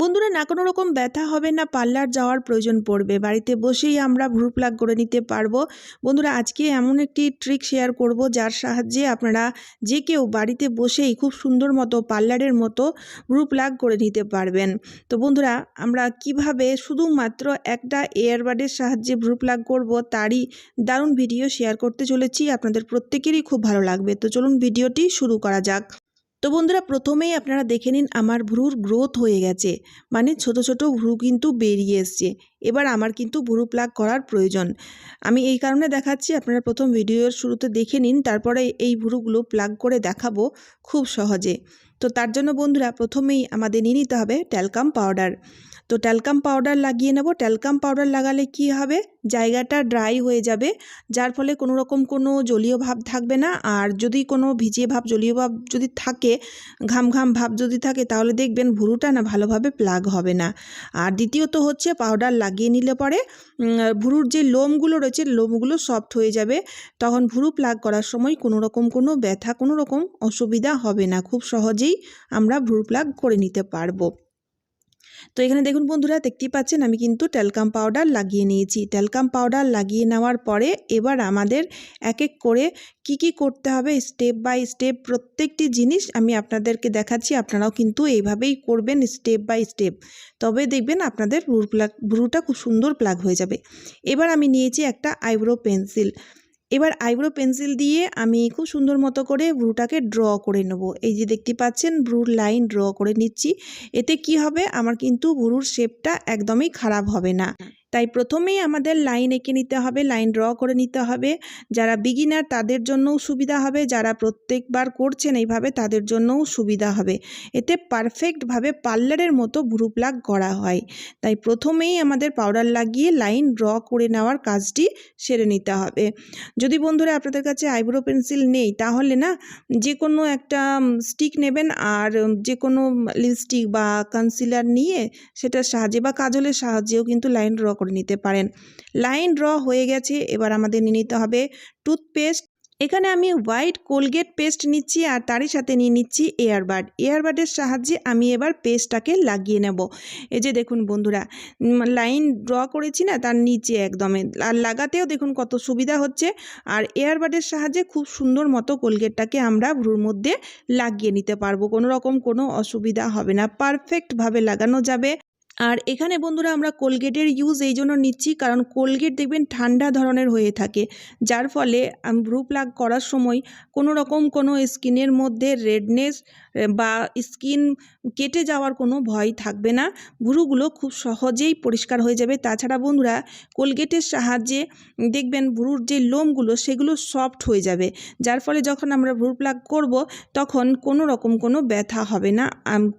বন্ধুরা, না কোনো রকম ব্যথা হবে না, পার্লার যাওয়ার প্রয়োজন পড়বে। বাড়িতে বসেই আমরা ভ্রু প্লাগ করে নিতে পারব। বন্ধুরা, আজকে এমন একটি ট্রিক শেয়ার করব যার সাহায্যে আপনারা যে কেউ বাড়িতে বসেই খুব সুন্দর মতো পার্লারের মতো ভ্রু প্লাগ করে নিতে পারবেন। তো বন্ধুরা, আমরা কীভাবে শুধুমাত্র একটা এয়ারবাডের সাহায্যে ভ্রু প্লাগ করব তারই দারুণ ভিডিও শেয়ার করতে চলেছি। আপনাদের প্রত্যেকেরই খুব ভালো লাগবে। তো চলুন ভিডিওটি শুরু করা যাক। তো বন্ধুরা, প্রথমেই আপনারা দেখে নিন আমার ভ্রুর গ্রোথ হয়ে গেছে। মানে ছোট ছোট ভ্রু কিন্তু বেরিয়ে এসছে। এবার আমার কিন্তু ভ্রু প্লাগ করার প্রয়োজন। আমি এই কারণে দেখাচ্ছি, আপনারা প্রথম ভিডিওর শুরুতে দেখে নিন, তারপরে এই ভ্রুগুলো প্লাগ করে দেখাবো খুব সহজে। তো তার জন্য বন্ধুরা, প্রথমেই আমাদের নিয়ে নিতে হবে ট্যালকাম পাউডার তো ট্যালকাম পাউডার লাগিয়ে নেব। ট্যালকাম পাউডার লাগালে কি হবে? জায়গাটা ড্রাই হয়ে যাবে, যার ফলে কোনো রকম কোনো জলীয় ভাব থাকবে না। আর যদি কোনো ভিজিয়ে ভাব, জলীয় ভাব যদি থাকে, ঘাম ঘাম ভাব যদি থাকে, তাহলে দেখবেন ভুরুটা না ভালোভাবে প্লাগ হবে না। আর দ্বিতীয়ত হচ্ছে পাউডার লাগিয়ে নিলে পরে ভুরুর যে লোমগুলো রয়েছে, লোমগুলো সফট হয়ে যাবে। তখন ভুরু প্লাগ করার সময় কোনো রকম কোনো ব্যথা, কোনো রকম অসুবিধা হবে না। খুব সহজেই আমরা ভুরু প্লাগ করে নিতে পারব। তো এখানে দেখুন বন্ধুরা, দেখতেই পাচ্ছেন আমি কিন্তু ট্যালকাম পাউডার লাগিয়ে নিয়েছি। ট্যালকাম পাউডার লাগিয়ে নেওয়ার পরে এবার আমাদের এক এক করে কি কি করতে হবে, স্টেপ বাই স্টেপ প্রত্যেকটি জিনিস আমি আপনাদেরকে দেখাচ্ছি। আপনারাও কিন্তু এইভাবেই করবেন স্টেপ বাই স্টেপ। তবে দেখবেন আপনাদের ভ্রু প্লাগ ভ্রুটা খুব সুন্দর প্লাগ হয়ে যাবে। এবার আমি নিয়েছি একটা আইব্রো পেন্সিল। এবার আইব্রো পেন্সিল দিয়ে আমি খুব সুন্দর মতো করে ব্রুটাকে ড্র করে নেব। এই যে দেখতে পাচ্ছেন ব্রুর লাইন ড্র করে নিচ্ছি। এতে কি হবে? আমার কিন্তু ব্রুর শেপটা একদমই খারাপ হবে না। তাই প্রথমেই আমাদের লাইন এঁকে নিতে হবে লাইন ড্র করে নিতে হবে। যারা বিগিনার তাদের জন্যও সুবিধা হবে, যারা প্রত্যেকবার করছেন এইভাবে তাদের জন্যও সুবিধা হবে। এতে পারফেক্টভাবে পার্লারের মতো ভ্রু প্লাগ করা হয়। তাই প্রথমেই আমাদের পাউডার লাগিয়ে লাইন ড্র করে নেওয়ার কাজটি সেরে নিতে হবে। যদি বন্ধুরা আপনাদের কাছে আইব্রো পেন্সিল নেই, তাহলে না যে কোনো একটা স্টিক নেবেন আর যে কোনো লিপস্টিক বা কনসিলার নিয়ে সেটার সাহায্যে বা কাজলের সাহায্যেও কিন্তু লাইন ড্র করে নিতে পারেন। লাইন ড্র হয়ে গেছে, এবার আমাদের নিয়ে নিতে হবে টুথপেস্ট। এখানে আমি হোয়াইট কোলগেট পেস্ট নিচ্ছি আর তারই সাথে নিয়ে নিচ্ছি এয়ারবাড। এয়ারবাডের সাহায্যে আমি এবার পেস্টটাকে লাগিয়ে নেব। এই যে দেখুন বন্ধুরা লাইন ড্র করেছি না, তার নিচে একদমে। আর লাগাতেও দেখুন কত সুবিধা হচ্ছে। আর এয়ারবাডের সাহায্যে খুব সুন্দর মতো কোলগেটটাকে আমরা ভ্রুর মধ্যে লাগিয়ে নিতে পারব। কোনো রকম কোনো অসুবিধা হবে না। পারফেক্টভাবে লাগানো যাবে। আর এখানে বন্ধুরা আমরা কোলগেটের ইউজ এই জন্য নিচ্ছি, কারণ কোলগেট দেখবেন ঠান্ডা ধরনের হয়ে থাকে। যার ফলে ব্রু প্লাগ করার সময় কোনো রকম কোনো স্কিনের মধ্যে রেডনেস বা স্কিন কেটে যাওয়ার কোনো ভয় থাকবে না। ভুরুগুলো খুব সহজেই পরিষ্কার হয়ে যাবে। তাছাড়া বন্ধুরা, কোলগেটের সাহায্যে দেখবেন ভুরুর যে লোমগুলো, সেগুলো সফট হয়ে যাবে। যার ফলে যখন আমরা ভ্রু প্লাগ করব, তখন কোনো রকম কোনো ব্যথা হবে না।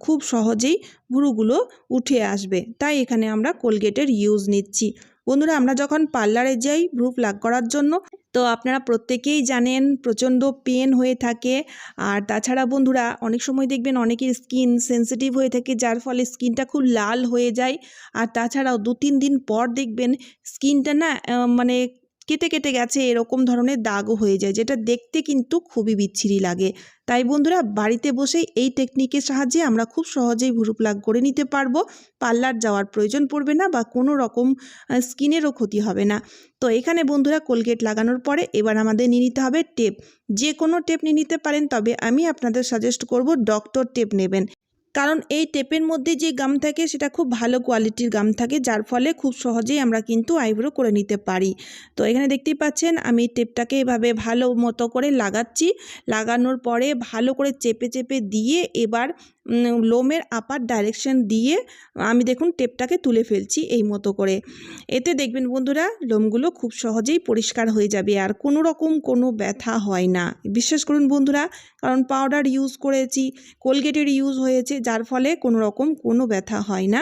খুব সহজেই ভুরুগুলো উঠে আসবে। তাই এখানে আমরা কোলগেটের ইউজ নিচ্ছি। বন্ধুরা, আমরা যখন পার্লারে যাই ভ্রু প্লাগ করার জন্য, তো আপনারা প্রত্যেকেই জানেন প্রচণ্ড পেন হয়ে থাকে। আর তাছাড়া বন্ধুরা, অনেক সময় দেখবেন অনেকের স্কিন সেন্সিটিভ হয়ে থাকে, যার ফলে স্কিনটা খুব লাল হয়ে যায়। আর তাছাড়াও দু তিন দিন পর দেখবেন স্কিনটা না মানে কেটে কেটে গেছে, এরকম ধরনের দাগও হয়ে যায়, যেটা দেখতে কিন্তু খুবই বিচ্ছিরি লাগে। তাই বন্ধুরা, বাড়িতে বসেই এই টেকনিকের সাহায্যে আমরা খুব সহজেই ভুরু প্লাগ করে নিতে পারব। পার্লার যাওয়ার প্রয়োজন পড়বে না বা কোনো রকম স্কিনেরও ক্ষতি হবে না। তো এখানে বন্ধুরা, কোলগেট লাগানোর পরে এবার আমাদের নিয়ে নিতে হবে টেপ। যে কোনো টেপ নিয়ে নিতে পারেন, তবে আমি আপনাদের সাজেস্ট করব ডক্টর টেপ নেবেন। কারণ এই টেপের মধ্যে যে গাম থাকে সেটা খুব ভালো কোয়ালিটির গাম থাকে, যার ফলে খুব সহজেই আমরা কিন্তু আইব্রো করে নিতে পারি। তো এখানে দেখতেই পাচ্ছেন, আমি টেপটাকে এভাবে ভালো মতো করে লাগাচ্ছি। লাগানোর পরে ভালো করে চেপে চেপে দিয়ে এবার লোমের আপার ডাইরেকশন দিয়ে আমি দেখুন টেপটাকে তুলে ফেলছি এই মতো করে। এতে দেখবেন বন্ধুরা, লোমগুলো খুব সহজেই পরিষ্কার হয়ে যাবে আর কোনো রকম কোনো ব্যথা হয় না। বিশ্বাস করুন বন্ধুরা, কারণ পাউডার ইউজ করেছি কোলগেটের ইউজ হয়েছে, যার ফলে কোনো রকম কোনো ব্যথা হয় না।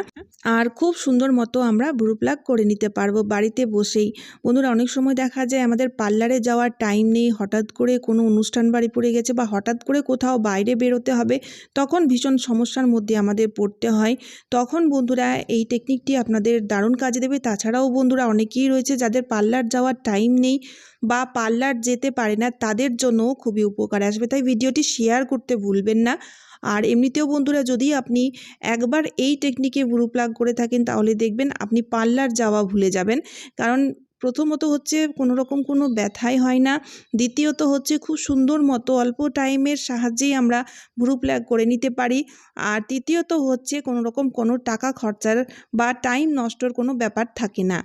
আর খুব সুন্দর মতো আমরা ব্রু প্লাগ করে নিতে পারব বাড়িতে বসেই। বন্ধুরা, অনেক সময় দেখা যায় আমাদের পার্লারে যাওয়ার টাইম নেই, হঠাৎ করে কোনো অনুষ্ঠান বাড়ি পড়ে গেছে বা হঠাৎ করে কোথাও বাইরে বেরোতে হবে, তখন ভীষণ সমস্যার মধ্যে আমাদের পড়তে হয়। তখন বন্ধুরা এই টেকনিকটি আপনাদের দারুণ কাজে দেবে। তাছাড়াও বন্ধুরা অনেকেই রয়েছে যাদের পার্লার যাওয়ার টাইম নেই বা পার্লার যেতে পারে না, তাদের জন্য খুবই উপকার আসবে। তাই ভিডিওটি শেয়ার করতে ভুলবেন না। আর এমনিতেও বন্ধুরা যদি আপনি একবার এই টেকনিকে ভ্রু প্লাগ করে থাকেন, তাহলে দেখবেন আপনি পার্লার যাওয়া ভুলে যাবেন। কারণ প্রথমত হচ্ছে কোনো রকম কোনো ব্যথাই হয় না। দ্বিতীয়ত হচ্ছে খুব সুন্দর মতো অল্প টাইমের সাহায্যেই আমরা ভ্রু প্লাগ করে নিতে পারি। আর তৃতীয়ত হচ্ছে কোনো রকম কোনো টাকা খরচার বা টাইম নষ্টর কোনো ব্যাপার থাকে না।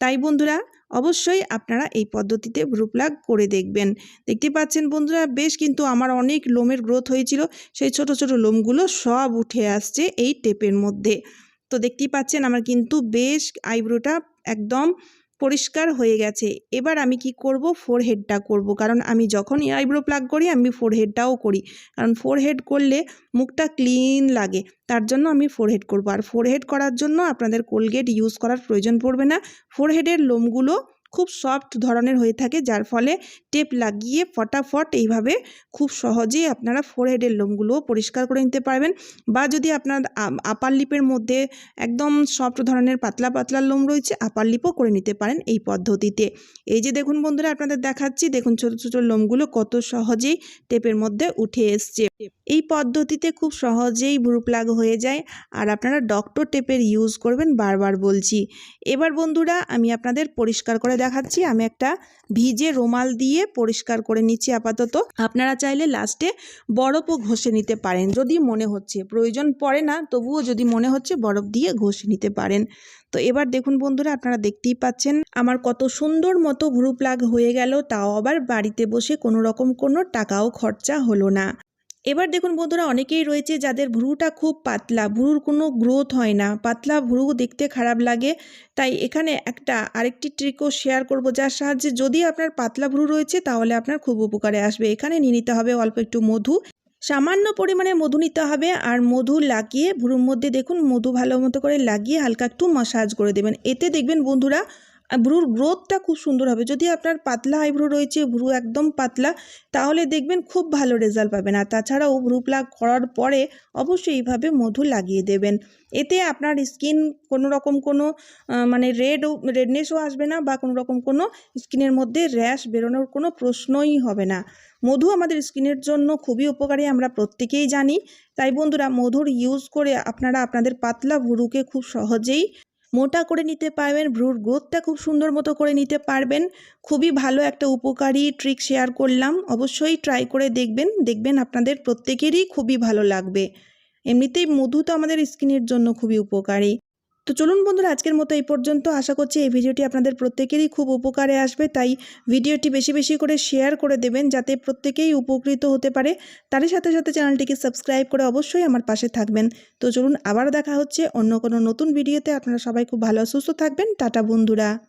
তাই বন্ধুরা, অবশ্যই আপনারা এই পদ্ধতিতে ভ্রু প্লাগ করে দেখবেন। দেখতে পাচ্ছেন বন্ধুরা, বেশ কিন্তু আমার অনেক লোমের গ্রোথ হয়েছিল। সেই ছোট ছোট লোমগুলো সব উঠে আসছে এই টেপের মধ্যে। তো দেখতেই পাচ্ছেন আমার কিন্তু বেশ আইব্রোটা একদম পরিষ্কার হয়ে গেছে। এবার আমি কি করব? ফোরহেডটা করব। কারণ আমি যখন আইব্রো প্লাগ করি, আমি ফোরহেডটাও করি। কারণ ফোরহেড করলে মুখটা ক্লিন লাগে। তার জন্য আমি ফোরহেড করব। আর ফোরহেড করার জন্য আপনাদের কোলগেট ইউজ করার প্রয়োজন পড়বে না। ফোরহেডের লোমগুলো খুব সফট ধরনের হয়ে থাকে, যার ফলে টেপ লাগিয়ে ফটাফট এইভাবে খুব সহজেই আপনারা ফোরহেডের লোমগুলোও পরিষ্কার করে নিতে পারবেন বা যদি আপনার আপার লিপের মধ্যে একদম সফট ধরনের পাতলা পাতলা লোম রয়েছে আপার লিপও করে নিতে পারেন এই পদ্ধতিতে। এই যে দেখুন বন্ধুরা, আপনাদের দেখাচ্ছি, দেখুন ছোটো ছোটো লোমগুলো কত সহজেই টেপের মধ্যে উঠে এসছে। এই পদ্ধতিতে খুব সহজেই ভ্রু প্লাগ হয়ে যায় আর আপনারা ডক্টর টেপের ইউজ করবেন বারবার বলছি। এবার বন্ধুরা, আমি আপনাদের পরিষ্কার করে দেখাচ্ছি। আমি একটা ভিজে রোমাল দিয়ে পরিষ্কার করে নিচ্ছি আপাতত। আপনারা চাইলে লাস্টে বরফও ঘষে নিতে পারেন যদি মনে হচ্ছে। প্রয়োজন পড়ে না, তবুও যদি মনে হচ্ছে বরফ দিয়ে ঘষে নিতে পারেন। তো এবার দেখুন বন্ধুরা, আপনারা দেখতেই পাচ্ছেন, আমার কত সুন্দর মতো ভ্রু প্লাগ হয়ে গেল। তাও আবার বাড়িতে বসে কোনো রকম কোনো টাকাও খরচা হলো না। এবার দেখুন বন্ধুরা, অনেকেই রয়েছে যাদের ভ্রুটা খুব পাতলা, ভ্রুর কোনো গ্রোথ হয় না। পাতলা ভ্রু দেখতে খারাপ লাগে, তাই এখানে একটা আরেকটি ট্রিকও শেয়ার করব, যার সাহায্যে যদি আপনার পাতলা ভ্রু রয়েছে, তাহলে আপনার খুব উপকারে আসবে। এখানে নিয়ে নিতে হবে অল্প একটু মধু। সামান্য পরিমাণে মধু নিতে হবে, আর মধু লাগিয়ে, ভ্রুর মধ্যে দেখুন মধু ভালো মতো করে লাগিয়ে হালকা একটু মাসাজ করে দেবেন। এতে দেখবেন বন্ধুরা ভ্রুর গ্রোথটা খুব সুন্দর হবে। যদি আপনার পাতলা আইব্রু রয়েছে, ভ্রু একদম পাতলা, তাহলে দেখবেন খুব ভালো রেজাল্ট পাবেন। আর তাছাড়াও ভ্রু প্লাগ করার পরে অবশ্যই এইভাবে মধু লাগিয়ে দেবেন। এতে আপনার স্কিন কোনো রকম কোনো মানে রেড রেডনেসও আসবে না বা কোনো রকম কোনো স্কিনের মধ্যে র্যাশ বেরোনোর কোনো প্রশ্নই হবে না। মধু আমাদের স্কিনের জন্য খুবই উপকারী, আমরা প্রত্যেকেই জানি। তাই বন্ধুরা, মধুর ইউজ করে আপনারা আপনাদের পাতলা ভুরুকে খুব সহজেই মোটা করে নিতে পারবেন, ভ্রুর গ্রোথটা খুব সুন্দর মতো করে নিতে পারবেন। খুবই ভালো একটা উপকারী ট্রিক শেয়ার করলাম, অবশ্যই ট্রাই করে দেখবেন দেখবেন আপনাদের প্রত্যেকেরই খুবই ভালো লাগবে। এমনিতেই মধু তো আমাদের স্কিনের জন্য খুবই উপকারী। তো চলুন বন্ধুরা, আজকের মতো এই পর্যন্ত। আশা করছি এই ভিডিওটি আপনাদের প্রত্যেকেরই খুব উপকারে আসবে। তাই ভিডিওটি বেশি বেশি করে শেয়ার করে দেবেন যাতে প্রত্যেকেই উপকৃত হতে পারে। তারই সাথে সাথে চ্যানেলটিকে সাবস্ক্রাইব করে অবশ্যই আমার পাশে থাকবেন। তো চলুন, আবার দেখা হচ্ছে অন্য কোনো নতুন ভিডিওতে। আপনারা সবাই খুব ভালো, সুস্থ থাকবেন। টাটা বন্ধুরা।